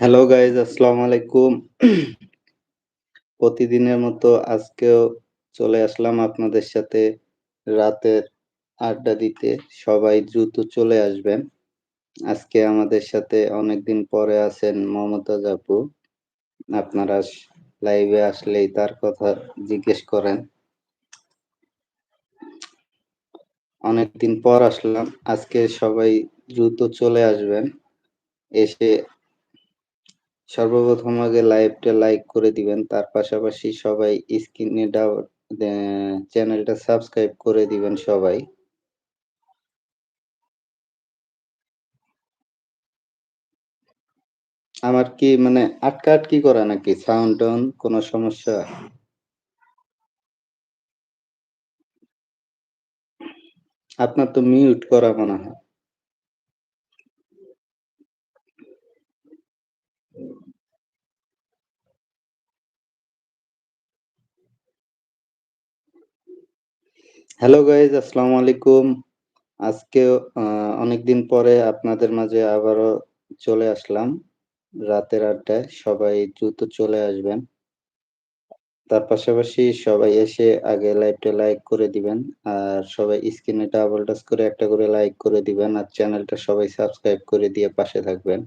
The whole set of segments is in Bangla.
হ্যালো গাইজ আসসালামু আলাইকুম। প্রতিদিনের মতো আজকেও চলে আসলাম আপনাদের সাথে রাতের আড্ডা দিতে। সবাই দ্রুত চলে আসবেন। আজকে আমাদের সাথে অনেকদিন পরে আছেন মমতাজ আপু। আপনারা লাইভে আসলেই তার কথা জিজ্ঞেস করেন। অনেকদিন পর আসলাম। আজকে সবাই দ্রুত চলে আসবেন। এসে সর্বপ্রথম আগে লাইভটা লাইক করে দিবেন। তার পাশাপাশি সবাই স্ক্রিনে চ্যানেলটা সাবস্ক্রাইব করে দিবেন সবাই। আমার কি মানে আটকা-আটকি করা নাকি সাউন্ড-টাউন্ড কোনো সমস্যা? আপনার তো মিউট করা মনে হয়। হ্যালো গাইজ আসসালামু আলাইকুম। আজকেও আ অনেকদিন পরে আপনাদের মাঝে আবারও চলে আসলাম। রাতের আড্ডায়। সবাই দ্রুত চলে আসবেন। তার পাশাপাশি সবাই এসে আগে লাইভটা লাইক করে দিবেন। আর সবাই স্ক্রিনে ডাবল টাচ করে একটা করে লাইক করে দিবেন। আর চ্যানেলটা সবাই সাবস্ক্রাইব করে দিয়ে পাশে থাকবেন।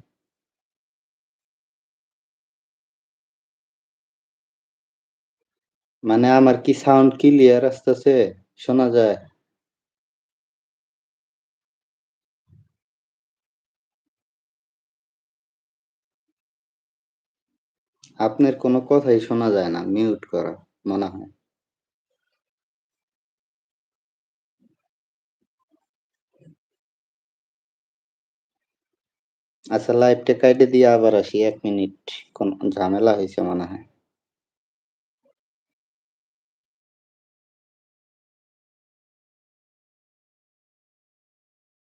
মানে আমার কি সাউন্ড ক্লিয়ার আসতেছে? শোনা যায়? আপনার কোনো কথাই শোনা যায় না। মিউট করা, মনে হয়। আচ্ছা লাইভটা কাইটে দিয়ে আবার আসি, এক মিনিট। কোন ঝামেলা হয়েছে মনে হয়।